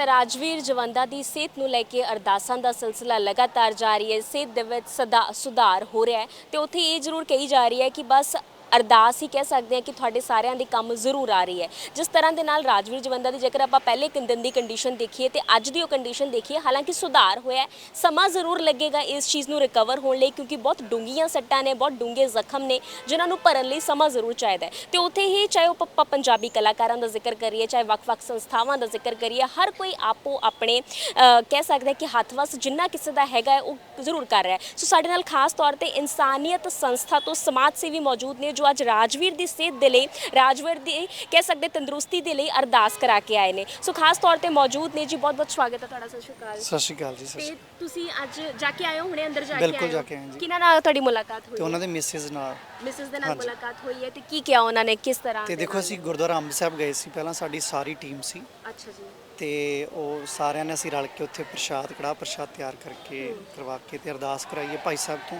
ਤਾਂ ਰਾਜਵੀਰ ਜਵੰਦਾ ਦੀ ਸਿਹਤ ਨੂੰ ਲੈ ਕੇ ਅਰਦਾਸਾਂ ਦਾ ਸਿਲਸਿਲਾ ਲਗਾਤਾਰ ਜਾਰੀ ਹੈ। ਸਿਹਤ ਦੇ ਵਿੱਚ ਸਦਾ ਸੁਧਾਰ ਹੋ ਰਿਹਾ ਹੈ ਤੇ ਉੱਥੇ ਇਹ ਜ਼ਰੂਰ ਕਹੀ ਜਾ ਰਹੀ ਹੈ ਕਿ ਬਸ ਅਰਦਾਸ ਹੀ ਕਹਿ ਸਕਦੇ ਹਾਂ ਕਿ ਤੁਹਾਡੇ ਸਾਰਿਆਂ ਦੇ ਕੰਮ ਜ਼ਰੂਰ ਆ ਰਹੀ ਹੈ। ਜਿਸ ਤਰ੍ਹਾਂ ਦੇ ਨਾਲ ਰਾਜਵੀਰ ਜਵੰਦਾ ਦੀ ਜੇਕਰ ਆਪਾਂ ਪਹਿਲੇ ਕੁ ਦਿਨ ਦੀ ਕੰਡੀਸ਼ਨ ਦੇਖੀਏ ਤੇ ਅੱਜ ਦੀ ਉਹ ਕੰਡੀਸ਼ਨ ਦੇਖੀਏ, ਹਾਲਾਂਕਿ ਸੁਧਾਰ ਹੋਇਆ ਸਮਾਂ ਜ਼ਰੂਰ ਲੱਗੇਗਾ ਇਸ ਚੀਜ਼ ਨੂੰ ਰਿਕਵਰ ਹੋਣ ਲਈ ਕਿਉਂਕਿ ਬਹੁਤ ਡੂੰਘੀਆਂ ਸੱਟਾਂ ਨੇ, ਬਹੁਤ ਡੂੰਘੇ ਜ਼ਖਮ ਨੇ, ਜਿਨ੍ਹਾਂ ਨੂੰ ਭਰਨ ਲਈ ਸਮਾਂ ਜ਼ਰੂਰ ਚਾਹੀਦਾ ਹੈ। ਤੇ ਉੱਥੇ ਹੀ ਚਾਹੇ ਉਹ ਆਪਾਂ ਪੰਜਾਬੀ ਕਲਾਕਾਰਾਂ ਦਾ ਜ਼ਿਕਰ ਕਰੀਏ, ਚਾਹੇ ਵੱਖ-ਵੱਖ ਸੰਸਥਾਵਾਂ ਦਾ ਜ਼ਿਕਰ ਕਰੀਏ, ਹਰ ਕੋਈ ਆਪੋ ਆਪਣੇ ਕਹਿ ਸਕਦਾ ਹੈ ਕਿ ਹੱਥ ਵਸ ਜਿੰਨਾ ਕਿਸੇ ਦਾ ਹੈਗਾ ਉਹ ਜ਼ਰੂਰ ਕਰ ਰਿਹਾ ਹੈ। ਸੋ ਸਾਡੇ ਨਾਲ ਖਾਸ ਤੌਰ ਤੇ ਇਨਸਾਨੀਅਤ ਸੰਸਥਾ ਤੋਂ ਸਮਾਜ ਸੇਵੀ ਮੌਜੂਦ ਨੇ ਜੋ ਅੱਜ ਰਾਜਵੀਰ ਦੀ ਸਿਹਤ ਦੇ ਲਈ ਰਾਜਵੀਰ ਦੀ ਕਹਿ ਸਕਦੇ ਤੰਦਰੁਸਤੀ ਦੇ ਲਈ ਅਰਦਾਸ ਕਰਾ ਕੇ ਆਏ ਨੇ ਸੋ ਖਾਸ ਤੌਰ ਤੇ ਮੌਜੂਦ ਨੇ ਜੀ ਬਹੁਤ ਬਹੁਤ ਸਵਾਗਤ ਹੈ ਤੁਹਾਡਾ ਸਤਿ ਸ਼੍ਰੀ ਅਕਾਲ ਸਤਿ ਸ਼੍ਰੀ ਅਕਾਲ ਜੀ ਸਤਿ ਤੇ ਸ਼੍ਰੀ ਤੁਸੀਂ ਅੱਜ ਜਾ ਕੇ ਆਏ ਹੋ ਹੁਣੇ ਅੰਦਰ ਜਾ ਕੇ ਬਿਲਕੁਲ ਆਏ ਹੋ? ਜਾ ਕੇ ਆਏ ਜੀ। ਕਿਹਨਾਂ ਨਾਲ ਤੁਹਾਡੀ ਮੁਲਾਕਾਤ ਹੋਈ ਤੇ ਉਹਨਾਂ ਦੇ ਮਿਸਿਸ ਨਾਲ ਮਿਸਿਸ ਦੇ ਨਾਲ ਹਾਂਜੀ। ਮੁਲਾਕਾਤ ਹੋਈ ਹੈ ਤੇ ਕੀ ਕਿਹਾ ਉਹਨਾਂ ਨੇ ਕਿਸ ਤਰ੍ਹਾਂ ਤੇ ਦੇ ਦੇਖੋ ਨਾਲ? ਅਸੀਂ ਗੁਰਦੁਆਰਾ ਅੰਬ ਸਾਹਿਬ ਗਏ ਸੀ ਪਹਿਲਾਂ ਸਾਡੀ ਸਾਰੀ ਟੀਮ ਸੀ। ਅੱਛਾ ਜੀ। ਤੇ ਉਹ ਸਾਰਿਆਂ ਨੇ ਅਸੀਂ ਰਲ ਕੇ ਉੱਥੇ ਪ੍ਰਸ਼ਾਦ ਕੜਾਹ ਪ੍ਰਸ਼ਾਦ ਤਿਆਰ ਕਰਕੇ ਕਰਵਾ ਕੇ ਤੇ ਅਰਦਾਸ ਕਰਾਈਏ ਭਾਈ ਸਾਹਿਬ ਤੋਂ।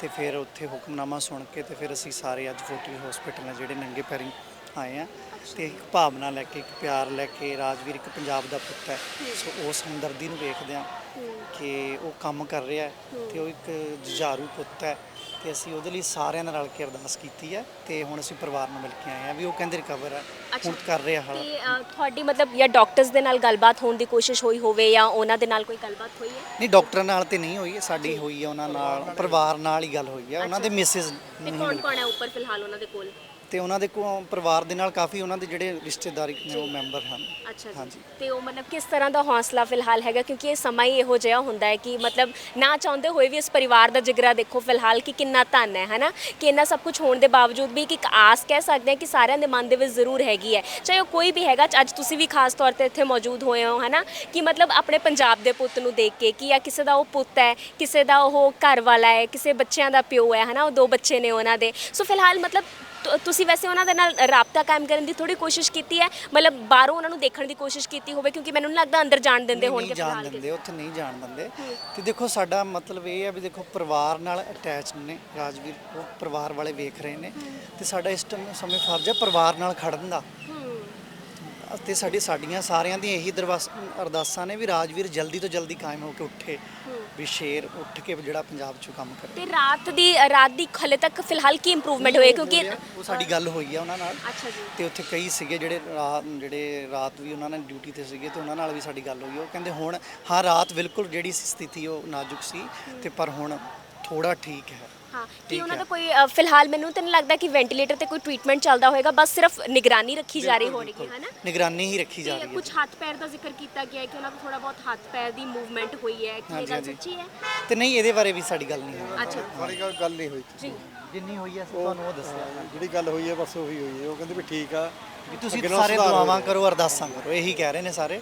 ਤੇ ਫਿਰ ਉੱਥੇ ਹੁਕਮਨਾਮਾ ਸੁਣ ਕੇ ਤੇ ਫਿਰ ਅਸੀਂ ਸਾਰੇ ਅੱਜ ਫੋਰਟੀ ਹਸਪੀਟਲ ਨਾਲ ਜਿਹੜੇ ਨੰਗੇ ਪੈਰੀ ਆਏ ਆ। ਤੇ ਇੱਕ ਭਾਵਨਾ ਲੈ ਕੇ ਇੱਕ ਪਿਆਰ ਲੈ ਕੇ ਰਾਜਵੀਰ ਇੱਕ ਪੰਜਾਬ ਦਾ ਪੁੱਤ ਹੈ। ਸੋ ਉਸ ਹਮਦਰਦੀ ਨੂੰ ਵੇਖਦੇ ਆ ਕਿ ਉਹ ਕੰਮ ਕਰ ਰਿਹਾ ਹੈ। ਤੇ ਉਹ ਇੱਕ ਜੁਝਾਰੂ ਪੁੱਤ ਹੈ। ਤੇ ਅਸੀਂ ਉਹਦੇ ਲਈ ਸਾਰਿਆਂ ਨਾਲ ਰਲ ਕੇ ਅਰਦਾਸ ਕੀਤੀ ਹੈ ਤੇ ਹੁਣ ਅਸੀਂ ਪਰਿਵਾਰ ਨੂੰ ਮਿਲ ਕੇ ਆਏ ਆ ਵੀ ਉਹ ਕਹਿੰਦੇ ਰਿਕਵਰ ਹੈ ਹੁਣ ਕਰ ਰਿਹਾ ਹਾਲ ਤੇ ਅ, ਤੁਹਾਡੀ ਮਤਲਬ ਜਾਂ ਡਾਕਟਰਸ ਦੇ ਨਾਲ ਗੱਲਬਾਤ ਹੋਣ ਦੀ ਕੋਸ਼ਿਸ਼ ਹੋਈ ਹੋਵੇ ਜਾਂ ਉਹਨਾਂ ਦੇ ਨਾਲ ਕੋਈ ਗੱਲਬਾਤ ਹੋਈ ਹੈ? ਨਹੀਂ ਡਾਕਟਰ ਨਾਲ ਤੇ ਨਹੀਂ ਹੋਈ ਸਾਡੀ ਹੋਈ ਹੈ ਉਹਨਾਂ ਨਾਲ ਪਰਿਵਾਰ ਨਾਲ ਹੀ ਗੱਲ ਹੋਈ ਹੈ ਉਹਨਾਂ ਦੇ ਮਿਸਿਸ ਤੇ ਕੌਣ ਕੌਣ ਹੈ ਉੱਪਰ ਫਿਲਹਾਲ ਉਹਨਾਂ ਦੇ ਕੋਲ? ਤੇ ਉਹਨਾਂ ਦੇ ਕੋਲ ਪਰਿਵਾਰ ਦੇ ਨਾਲ ਕਾਫੀ ਉਹਨਾਂ ਦੇ ਜਿਹੜੇ ਰਿਸ਼ਤੇਦਾਰੀ ਨੇ ਉਹ ਮੈਂਬਰ ਹਨ। ਅੱਛਾ ਜੀ। ਹਾਂਜੀ। ਤੇ ਉਹ ਮਤਲਬ ਕਿਸ ਤਰ੍ਹਾਂ ਦਾ ਹੌਸਲਾ ਫਿਲਹਾਲ ਹੈਗਾ? ਕਿਉਂਕਿ ਇਹ ਸਮਾਂ ਹੀ ਇਹੋ ਜਿਹਾ ਹੁੰਦਾ ਹੈ ਕਿ ਮਤਲਬ ਨਾ ਚਾਹੁੰਦੇ ਹੋਏ ਵੀ ਇਸ ਪਰਿਵਾਰ ਦਾ ਜਿਗਰਾ ਦੇਖੋ ਫਿਲਹਾਲ ਕਿ ਕਿੰਨਾ ਧਨ ਹੈ ਹਨਾ? ਕਿ ਇੰਨਾ ਸਭ ਕੁਝ ਹੋਣ ਦੇ ਬਾਵਜੂਦ ਵੀ ਇੱਕ ਇੱਕ ਆਸ ਕਹਿ ਸਕਦੇ ਹਾਂ ਕਿ ਸਾਰਿਆਂ ਦੇ ਮਨ ਦੇ ਵਿੱਚ ਜ਼ਰੂਰ ਹੈਗੀ ਹੈ। ਚਾਹੇ ਉਹ ਕੋਈ ਵੀ ਹੈਗਾ ਅੱਜ ਤੁਸੀਂ ਵੀ ਖਾਸ ਤੌਰ ਤੇ ਇੱਥੇ ਮੌਜੂਦ ਹੋਏ ਹੋ ਹਨਾ? ਕਿ ਮਤਲਬ ਆਪਣੇ ਪੰਜਾਬ ਦੇ ਪੁੱਤ ਨੂੰ ਦੇਖ ਕੇ ਕਿ ਜਾਂ ਕਿਸੇ ਦਾ ਉਹ ਪੁੱਤ ਹੈ ਕਿਸੇ ਦਾ ਉਹ ਘਰ ਵਾਲਾ ਹੈ ਕਿਸੇ ਬੱਚਿਆਂ ਦਾ ਪਿਓ ਹੈ ਹਨਾ? ਉਹ ਦੋ ਬੱਚੇ ਨੇ ਉਹਨਾਂ ਦੇ। ਸੋ ਫਿਲਹਾਲ ਮਤਲਬ ਤੁ- ਤੁਸੀਂ ਵੈਸੇ ਉਹਨਾਂ ਦੇ ਨਾਲ ਰਾਬਤਾ ਕਾਇਮ ਕਰਨ ਦੀ ਥੋੜੀ ਕੋਸ਼ਿਸ਼ ਕੀਤੀ ਹੈ ਮਤਲਬ ਬਾਹਰੋਂ ਉਹਨਾਂ ਨੂੰ ਦੇਖਣ ਦੀ ਕੋਸ਼ਿਸ਼ ਕੀਤੀ ਹੋਵੇ ਕਿਉਂਕਿ ਮੈਨੂੰ ਨਹੀਂ ਲੱਗਦਾ ਅੰਦਰ ਜਾਣ ਦਿੰਦੇ ਨਹੀਂ ਹੋਣਗੇ ਜਾਣ ਫਿਲਹਾਲ ਦਿੰਦੇ ਉੱਥੇ ਨਹੀਂ ਜਾਣ ਦਿੰਦੇ। ਤੇ ਦੇਖੋ ਸਾਡਾ ਮਤਲਬ ਇਹ ਹੈ ਵੀ ਦੇਖੋ ਪਰਿਵਾਰ ਨਾਲ ਅਟੈਚ ਨੇ ਰਾਜਵੀਰ ਉਹ ਪਰਿਵਾਰ ਵਾਲੇ ਵੇਖ ਰਹੇ ਨੇ। ਤੇ ਸਾਡਾ ਇਸ ਟਾਈਮ ਸਮੇਂ ਫਰਜ਼ ਹੈ ਪਰਿਵਾਰ ਨਾਲ ਖੜਨ ਦਾ। ਤੇ ਸਾਡੀ ਸਾਡੀਆਂ ਸਾਰਿਆਂ ਦੀਆਂ ਇਹੀ ਦਰਵਾਸ ਅਰਦਾਸਾਂ ਨੇ ਵੀ ਰਾਜਵੀਰ ਜਲਦੀ ਤੋਂ ਜਲਦੀ ਕਾਇਮ ਹੋ ਕੇ ਉੱਠੇ ਵੀ ਸ਼ੇਰ ਉੱਠ ਕੇ ਜਿਹੜਾ ਪੰਜਾਬ 'ਚੋਂ ਕੰਮ ਕਰੇ। ਤੇ ਰਾਤ ਦੀ ਰਾਤ ਦੀ ਹਲੇ ਤੱਕ ਫਿਲਹਾਲ ਕੀ ਇੰਪਰੂਵਮੈਂਟ ਹੋਈ? ਹੈ? ਕਿਉਂਕਿ ਉਹ ਸਾਡੀ ਗੱਲ ਹੋਈ ਆ ਉਹਨਾਂ ਨਾਲ। ਅੱਛਾ ਜੀ। ਤੇ ਉੱਥੇ ਕਈ ਸੀਗੇ ਜਿਹੜੇ ਰਾਤ ਜਿਹੜੇ ਰਾਤ ਵੀ ਉਹਨਾਂ ਨੇ ਡਿਊਟੀ ਤੇ ਸੀਗੇ ਤੇ ਉਹਨਾਂ ਨਾਲ ਵੀ ਸਾਡੀ ਗੱਲ ਹੋਈ ਉਹ ਕਹਿੰਦੇ ਹੁਣ ਹਾਂ ਰਾਤ ਬਿਲਕੁਲ ਜਿਹੜੀ ਸੀ ਸਥਿਤੀ ਉਹ ਨਾਜ਼ੁਕ ਸੀ ਤੇ ਪਰ ਹੁਣ ਥੋੜਾ ਠੀਕ ਹੈ। ਹਾਂ ਕਿ ਉਹਨਾਂ ਹੈ। ਦਾ ਕੋਈ ਅ, ਫਿਲਹਾਲ ਮੈਨੂੰ ਤਾਂ ਨਹੀਂ ਲੱਗਦਾ ਕਿ ਵੈਂਟੀਲੇਟਰ ਤੇ ਕੋਈ ਟ੍ਰੀਟਮੈਂਟ ਚੱਲਦਾ ਹੋਏਗਾ ਬਸ ਸਿਰਫ ਨਿਗਰਾਨੀ ਰੱਖੀ ਜਾ ਰਹੀ ਹੋਣੀ ਹਨਾ? ਨਿਗਰਾਨੀ ਹੀ ਰੱਖੀ ਜਾ ਤੇ ਰਹੀ ਹੈ ਕੁਝ ਹੱਥ ਪੈਰ ਦਾ ਜ਼ਿਕਰ ਕੀਤਾ ਗਿਆ ਹੈ ਕਿ ਉਹਨਾਂ ਦਾ ਥੋੜਾ ਬਹੁਤ ਹੱਥ ਪੈਰ ਦੀ ਮੂਵਮੈਂਟ ਹੋਈ ਹੈ ਕੀ ਇਹ ਹਾਂਜੀ, ਗੱਲ ਹਾਂਜੀ। ਸੱਚੀ ਹੈ? ਤੇ ਨਹੀਂ ਇਹਦੇ ਬਾਰੇ ਵੀ ਸਾਡੀ ਗੱਲ ਨਹੀਂ ਹੋਈ। ਅੱਛਾ। ਸਾਰੀ ਗੱਲ ਗੱਲ ਨਹੀਂ ਹੋਈ। ਜੀ। ਜਿੰਨੀ ਹੋਈ ਹੈ ਤੁਹਾਨੂੰ ਉਹ ਦੱਸਿਆ। ਜਿਹੜੀ ਗੱਲ ਹੋਈ ਹੈ ਬਸ ਉਹੀ ਹੋਈ ਹੈ। ਉਹ ਕਹਿੰਦੇ ਵੀ ਠੀਕ ਆ। ਵੀ ਤੁਸੀਂ ਸਾਰੇ ਦੁਆਵਾਂ। ਕਰੋ ਅਰਦਾਸਾਂ ਕਰੋ ਇਹੀ ਕਹਿ ਰਹੇ ਨੇ ਸਾਰੇ।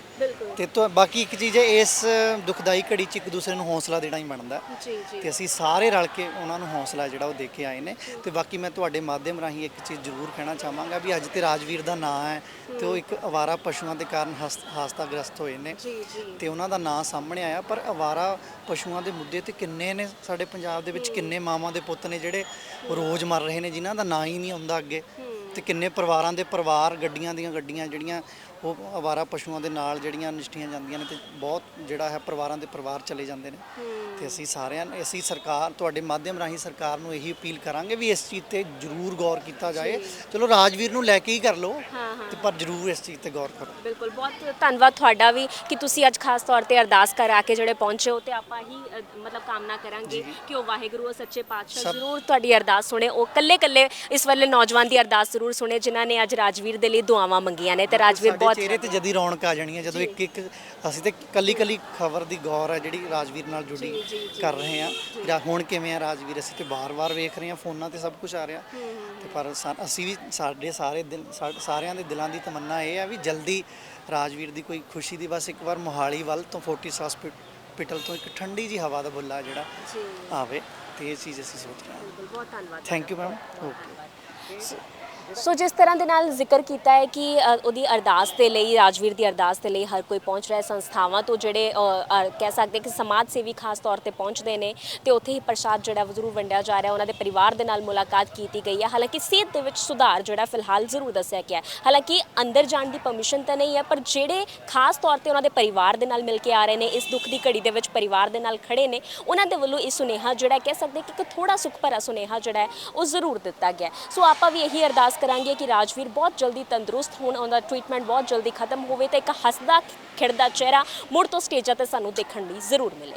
ਤੇ ਤੋਂ ਬਾਕੀ ਇੱਕ ਚੀਜ਼ ਹੈ ਇਸ ਦੁਖਦਾਈ ਘੜੀ 'ਚ ਇੱਕ ਦੂਸਰੇ ਨੂੰ ਹੌਸਲਾ ਦੇਣਾ ਹੀ ਬਣਦਾ। ਜੀ ਜੀ। ਤੇ ਅਸੀਂ ਸਾਰੇ ਰਲ ਕੇ ਉਹਨਾਂ ਨੂੰ ਹੌਸਲਾ ਜਿਹੜਾ ਉਹ ਦੇ ਕੇ ਆਏ ਨੇ। ਤੇ ਬਾਕੀ ਮੈਂ ਤੁਹਾਡੇ ਮਾਧਿਅਮ ਰਾਹੀਂ ਇੱਕ ਚੀਜ਼ ਜ਼ਰੂਰ ਕਹਿਣਾ ਚਾਹਾਂਗਾ ਵੀ ਅੱਜ ਤੇ ਰਾਜਵੀਰ ਦਾ ਨਾਂ ਹੈ ਤੇ ਉਹ ਇੱਕ ਅਵਾਰਾ ਪਸ਼ੂਆਂ ਦੇ ਕਾਰਨ ਹਸ- ਹਾਸਤਾਗ੍ਰਸਤ ਹੋਏ ਨੇ। ਜੀ ਜੀ। ਤੇ ਉਹਨਾਂ ਦਾ ਨਾਂ ਸਾਹਮਣੇ ਆਇਆ ਪਰ ਅਵਾਰਾ ਪਸ਼ੂਆਂ ਦੇ ਮੁੱਦੇ ਤੇ ਕਿੰਨੇ ਨੇ? ਸਾਡੇ ਪੰਜਾਬ ਦੇ ਵਿੱਚ ਕਿੰਨੇ ਮਾਵਾਂ ਦੇ ਪੁੱਤ ਨੇ ਜਿਹੜੇ ਰੋਜ਼ ਮਰ ਰਹੇ ਨੇ ਜਿਨ੍ਹਾਂ ਦਾ ਨਾਂ ਹੀ ਨਹੀਂ ਆਉਂਦਾ ਅੱਗੇ। ਤੇ ਕਿੰਨੇ ਪਰਿਵਾਰਾਂ ਦੇ ਪਰਿਵਾਰ ਗੱਡੀਆਂ ਦੀਆਂ ਗੱਡੀਆਂ ਜਿਹੜੀਆਂ ਉਹ ਅਵਾਰਾ ਪਸ਼ੂਆਂ ਦੇ ਨਾਲ ਜਿਹੜੀਆਂ ਨਿਸ਼ਟੀਆਂ ਜਾਂਦੀਆਂ ਨੇ ਤੇ ਬਹੁਤ ਜਿਹੜਾ ਹੈ ਪਰਿਵਾਰਾਂ ਦੇ ਪਰਿਵਾਰ ਚਲੇ ਜਾਂਦੇ ਨੇ। ਤੇ ਅਸੀਂ ਸਾਰਿਆਂ ਨੇ ਅਸੀਂ ਸਰਕਾਰ ਤੁਹਾਡੇ ਮਾਧਿਅਮ ਰਾਹੀਂ ਸਰਕਾਰ ਨੂੰ ਇਹੀ ਅਪੀਲ ਕਰਾਂਗੇ ਵੀ ਇਸ ਚੀਜ਼ ਤੇ ਜ਼ਰੂਰ ਗੌਰ ਕੀਤਾ ਜਾਏ। ਚਲੋ ਰਾਜਵੀਰ ਨੂੰ ਲੈ ਕੇ ਹੀ ਕਰ ਲਓ। ਤੇ ਪਰ ਜ਼ਰੂਰ ਇਸ ਚੀਜ਼ ਤੇ ਗੌਰ ਕਰੋ। ਬਿਲਕੁਲ ਬਹੁਤ ਧੰਨਵਾਦ ਤੁਹਾਡਾ ਵੀ ਕਿ ਤੁਸੀਂ ਅੱਜ ਖਾਸ ਤੌਰ ਤੇ ਅਰਦਾਸ ਕਰਾ ਕੇ ਜਿਹੜੇ ਪਹੁੰਚੇ ਹੋ ਤੇ ਆਪਾਂ ਹੀ ਮਤਲਬ ਕਾਮਨਾ ਕਰਾਂਗੇ ਕਿ ਉਹ ਵਾਹਿਗੁਰੂ ਸੱਚੇ ਪਾਤਸ਼ਾਹ ਜ਼ਰੂਰ ਤੁਹਾਡੀ ਅਰਦਾਸ ਸੁਣੇ। ਉਹ ਕੱਲੇ ਕੱਲੇ ਇਸ ਵੇਲੇ ਨੌਜਵਾਨ ਦੀ ਅਰਦਾਸ ਜ਼ਰੂਰ ਸੁਣੇ ਜਿਨ੍ਹਾਂ ਨੇ ਅੱਜ ਰਾਜਵੀਰ ਦੇ ਲਈ ਦੁਆਵਾਂ ਮੰਗੀਆਂ ਨੇ। ਤੇ ਰਾਜਵੀਰ ਬਹੁਤ ਚਿਹਰੇ ਤੇ ਜਦੀ ਰੌਣਕ ਆ ਜਾਣੀ ਹੈ ਜਦੋਂ ਇੱਕ ਇੱਕ ਅਸੀਂ ਤੇ ਕੱਲੀ ਕੱਲੀ ਖਬਰ ਦੀ ਗੌਰ ਹੈ ਜਿਹੜੀ ਰਾਜਵੀਰ ਨਾਲ ਜੁੜੀ। ਕਰ ਰਹੇ ਹਾਂ ਜਾਂ। ਹੁਣ ਕਿਵੇਂ ਆ ਰਾਜਵੀਰ ਅਸੀਂ ਤੇ ਬਾਰ-ਬਾਰ ਵੇਖ ਰਹੇ ਹਾਂ ਫੋਨਾਂ ਤੇ ਸਭ ਕੁਝ ਆ ਰਿਹਾ। ਤੇ ਪਰ ਸਾ- ਅਸੀਂ ਵੀ ਸਾਡੇ ਸਾਰੇ ਦਿਲ ਸਾ- ਸਾਰਿਆਂ ਦੇ ਦਿਲਾਂ ਦੀ ਤਮੰਨਾ ਇਹ ਹੈ ਵੀ ਜਲਦੀ ਰਾਜਵੀਰ ਦੀ ਕੋਈ ਖੁਸ਼ੀ ਦੀ ਬਸ ਇੱਕ ਵਾਰ ਮੋਹਾਲੀ ਵੱਲ ਤੋਂ ਫੋਰਟਿਸ ਹਸਪੀਟਲ ਤੋਂ ਇੱਕ ਠੰਡੀ ਜੀ ਹਵਾ ਦਾ ਬੁੱਲਾ ਜਿਹੜਾ ਆਵੇ ਤੇ ਇਹ ਚੀਜ਼ ਅਸੀਂ ਸੋਚ ਰਹੇ ਹਾਂ। ਬਹੁਤ ਧੰਨਵਾਦ thank you ma'am okay so ਜਿਸ ਤਰ੍ਹਾਂ ਦੇ ਨਾਲ ਜ਼ਿਕਰ ਕੀਤਾ ਹੈ ਕਿ ਅ, ਉਹਦੀ ਅਰਦਾਸ ਦੇ ਲਈ ਰਾਜਵੀਰ ਦੀ ਅਰਦਾਸ ਦੇ ਲਈ ਹਰ ਕੋਈ ਪਹੁੰਚ ਰਿਹਾ ਹੈ ਸੰਸਥਾਵਾਂ ਤੋਂ ਜਿਹੜੇ ਅ, ਅ, ਕਹਿ ਸਕਦੇ ਕਿ ਸਮਾਜ ਸੇਵੀ ਖਾਸ ਤੌਰ ਤੇ ਪਹੁੰਚਦੇ ਨੇ ਤੇ ਉੱਥੇ ਹੀ ਪ੍ਰਸ਼ਾਦ ਜਿਹੜਾ ਉਹ ਜ਼ਰੂਰ ਵੰਡਿਆ ਜਾ ਰਿਹਾ ਉਹਨਾਂ ਦੇ ਪਰਿਵਾਰ ਦੇ ਨਾਲ ਮੁਲਾਕਾਤ ਕੀਤੀ ਗਈ ਹੈ। ਹਾਲਾਂਕਿ ਸਿਹਤ ਦੇ ਵਿੱਚ ਸੁਧਾਰ ਜਿਹੜਾ ਫਿਲਹਾਲ ਜ਼ਰੂਰ ਦੱਸਿਆ ਗਿਆ ਹੈ। ਹਾਲਾਂਕਿ ਅੰਦਰ ਜਾਣ ਦੀ ਪਰਮਿਸ਼ਨ ਤਾਂ ਨਹੀਂ ਹੈ ਪਰ ਜਿਹੜੇ ਖਾਸ ਤੌਰ ਤੇ ਉਹਨਾਂ ਦੇ ਪਰਿਵਾਰ ਦੇ ਨਾਲ ਮਿਲ ਕੇ ਆ ਰਹੇ ਨੇ ਇਸ ਦੁੱਖ ਦੀ ਘੜੀ ਦੇ ਵਿੱਚ ਪਰਿਵਾਰ ਦੇ ਨਾਲ ਖੜੇ ਨੇ ਉਹਨਾਂ ਦੇ ਵੱਲੋਂ ਇਹ ਸੁਨੇਹਾ ਜਿਹੜਾ ਕਹਿ ਸਕਦੇ ਕਿ ਇੱਕ ਥੋੜਾ ਸੁੱਖ ਭਰਾ ਸੁਨੇਹਾ ਜਿਹੜਾ ਹੈ ਉਹ ਜ਼ਰੂਰ ਦਿੱਤਾ ਗਿਆ ਹੈ। ਸੋ ਆਪਾਂ ਵੀ ਇਹੀ ਅਰਦਾਸ ਕਰਾਂਗੇ ਕਿ ਰਾਜਵੀਰ ਬਹੁਤ ਜਲਦੀ ਤੰਦਰੁਸਤ ਹੋਣ, ਉਹਦਾ ਟ੍ਰੀਟਮੈਂਟ ਬਹੁਤ ਜਲਦੀ ਖਤਮ ਹੋਵੇ ਤੇ ਇੱਕ ਹੱਸਦਾ, ਖਿੜਦਾ ਚਿਹਰਾ ਮੁੜ ਤੋਂ ਸਟੇਜਾਂ ਤੇ ਸਾਨੂੰ ਦੇਖਣ ਲਈ ਜ਼ਰੂਰ ਮਿਲੇ।